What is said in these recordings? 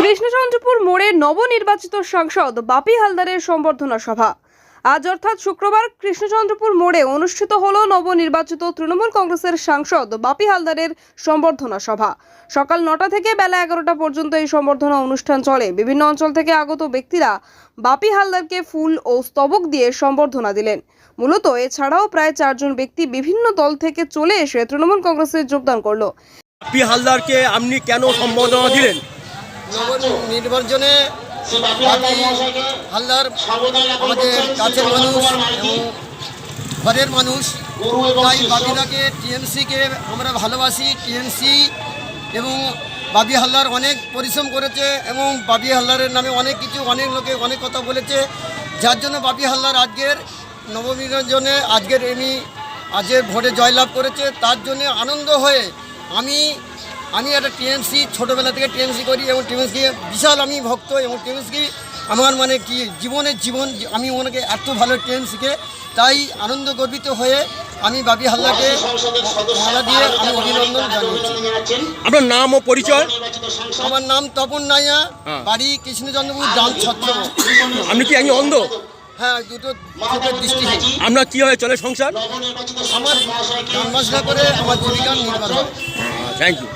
কৃষ্ণচন্দ্রপুর মোড়ে নবনির্বাচিত সাংসদ বাপি হালদারের সম্বর্ধনা সভা। আজ অর্থাৎ শুক্রবার কৃষ্ণচন্দ্রপুর মোড়ে অনুষ্ঠিত হল নবনির্বাচিত তৃণমূল কংগ্রেসের সাংসদ বাপি হালদারের সম্বর্ধনা সভা। সকাল নটা থেকে বেলা এগারোটা পর্যন্ত এই সম্বর্ধনা অনুষ্ঠান চলে। বিভিন্ন অঞ্চল থেকে আগত ব্যক্তিরা বাপি হালদারকে ফুল ও স্তবক দিয়ে সম্বর্ধনা দিলেন। মূলত এছাড়াও প্রায় চারজন ব্যক্তি বিভিন্ন দল থেকে চলে এসে তৃণমূল কংগ্রেসে যোগদান করল। পি হালদারকে আপনি কেন সম্বোধনা দিলেন? নির্বাচনে হালদার আমাদের কাছের মানুষ ঘরের মানুষ। তাই বাপিদাকে টিএমসিকে আমরা ভালোবাসি, টিএমসি এবং বাবি হালদার অনেক পরিশ্রম করেছে এবং বাবি হালদারের নামে অনেক কিছু, অনেক লোকে অনেক কথা বলেছে। যার জন্য বাপি হালদার আজকের নবনির্বাচনে আজকের এমনি আজকের ভোটে জয়লাভ করেছে। তার জন্য আনন্দ হয়ে আমি আমি একটা টিএমসি ছোটোবেলা থেকে টিএমসি করি এবং টিএমসি বিশাল আমি ভক্ত এবং টিএমসি আমার মানে কি জীবনের জীবন আমি ওনাকে এত ভালো টিএমসিকে তাই আনন্দ গর্বিত হয়ে আমি বাবি হাল্লাকে মালা দিয়ে আমি অভিনন্দন জানিয়েছি। আপনার নাম ও পরিচয়? আমার নাম তপন নাইয়া হ্যাঁ। বাড়ি কৃষ্ণচন্দ্রপুর গ্রাম ছত্র আপনি কি আমি অন্ধ? হ্যাঁ দুটো চোখের দৃষ্টিহীন আপনার কীভাবে চলে সংসার? আমার করে জীবিকা থ্যাংক ইউ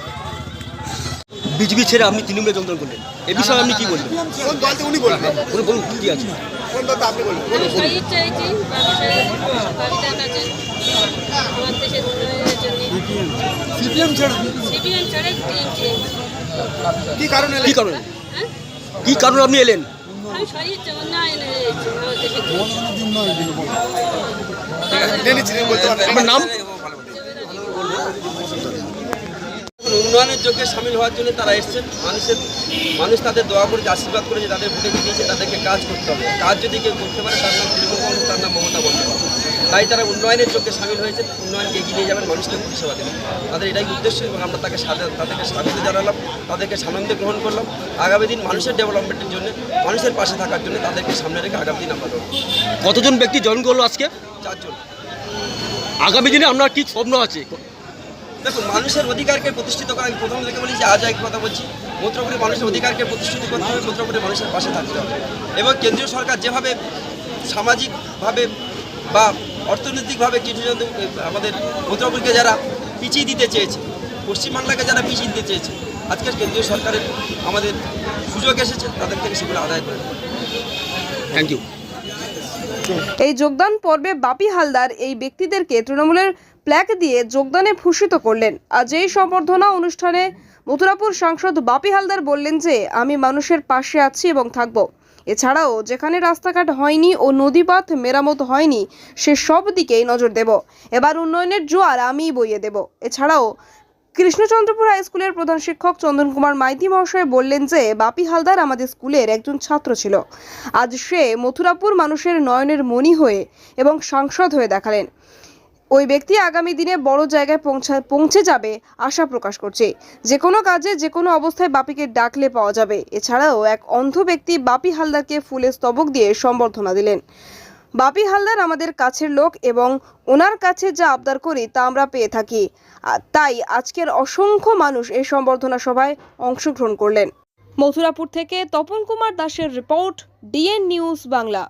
বিজেপি ছেড়ে আপনি তৃণমূলে যোগদান করলেন। এ বিষয়ে আপনি কি বলবেন? কোন দলতে উনি বলবেন? বলুন বলুন কি আছে? কোন দলতে আপনি বলবেন? আমি চাইছি ব্যবসায় কাছে আমার দেশের জন্য। সিপিএম ছেড়ে? সিপিএম ছেড়ে টিএমসি কি কারণে কি কারণে? কি কারণে আপনি এলেন? নাম? উন্নয়নের যোগ্যে সামিল হওয়ার জন্য তারা এসছেন। মানুষের মানুষ তাদের দোয়া করেছে আশীর্বাদ করেছে তাদের ভোটে জিতিয়েছে তাদেরকে কাজ করতে হবে। কাজ যদি কেউ করতে পারে তার নাম তৃণমূল কংগ্রেস তার নাম মমতা বন্দ্যোপাধ্যায়। তাই তারা উন্নয়নের চোখে সামিল হয়েছে উন্নয়নকে এগিয়ে নিয়ে যাবেন মানুষকে পরিষেবা দেবেন। তাদের এটাই উদ্দেশ্য এবং আমরা তাকে তাদেরকে স্বাগত জানালাম তাদেরকে সানন্দে গ্রহণ করলাম। আগামী দিন মানুষের ডেভেলপমেন্টের জন্য মানুষের পাশে থাকার জন্য তাদেরকে সামনে রেখে আগামী দিন আমরা কতজন ব্যক্তি জয়েন করল আজকে? চারজন। আগামী দিনে আপনার কি স্বপ্ন আছে? দেখুন মানুষের অধিকারকে প্রতিষ্ঠিত করা, আমি প্রথম থেকে বলি যে আজ এক কথা বলছি। মূত্রপুরে মানুষের অধিকারকে প্রতিষ্ঠিত করতে হবে, মূত্রপুরে মানুষের পাশে থাকতে হবে। এবং কেন্দ্রীয় সরকার যেভাবে সামাজিকভাবে বা অর্থনৈতিকভাবে কিছু আমাদের মূত্রপুরকে যারা পিছিয়ে দিতে চেয়েছে, পশ্চিমবাংলাকে যারা পিছিয়ে দিতে চেয়েছে, আজকের কেন্দ্রীয় সরকারের আমাদের সুযোগ এসেছে, তাদের থেকে সেগুলো আদায় করে থ্যাংক ইউ এই যোগদান পর্বে বাপি হালদার এই ব্যক্তিদেরকে তৃণমূলের প্ল্যাক দিয়ে যোগদানে ভূষিত করলেন। আজ এই সম্বর্ধনা অনুষ্ঠানে মথুরাপুর সাংসদ বাপি হালদার বললেন যে, আমি মানুষের পাশে আছি এবং থাকব। এছাড়াও যেখানে রাস্তাঘাট হয়নি ও নদীপথ মেরামত হয়নি, সে সব দিকেই নজর দেব। এবার উন্নয়নের জোয়ার আমিই বইয়ে দেব। এছাড়াও কৃষ্ণচন্দ্রপুর হাই স্কুলের প্রধান শিক্ষক চন্দন কুমার মাইতি মহাশয় বললেন যে, বাপি হালদার আমাদের স্কুলের একজন ছাত্র ছিল। আজ সে মথুরাপুর মানুষের নয়নের মণি হয়ে এবং সাংসদ হয়ে দেখালেন। ওই ব্যক্তি আগামী দিনে বড় জায়গায় পৌঁছা পৌঁছে যাবে আশা প্রকাশ করছে। যে কোনো কাজে যে কোনো অবস্থায় বাপিকে ডাকলে পাওয়া যাবে। এছাড়াও এক অন্ধ ব্যক্তি বাপি হালদারকে ফুলের স্তবক দিয়ে সম্বর্ধনা দিলেন। বাপি হালদার আমাদের কাছের লোক এবং ওনার কাছে যা আবদার করি তা আমরা পেয়ে থাকি। তাই আজকের অসংখ্য মানুষ এই সম্বর্ধনা সভায় অংশগ্রহণ করলেন। মথুরাপুর থেকে তপন কুমার দাসের রিপোর্ট, ডিএন নিউজ বাংলা।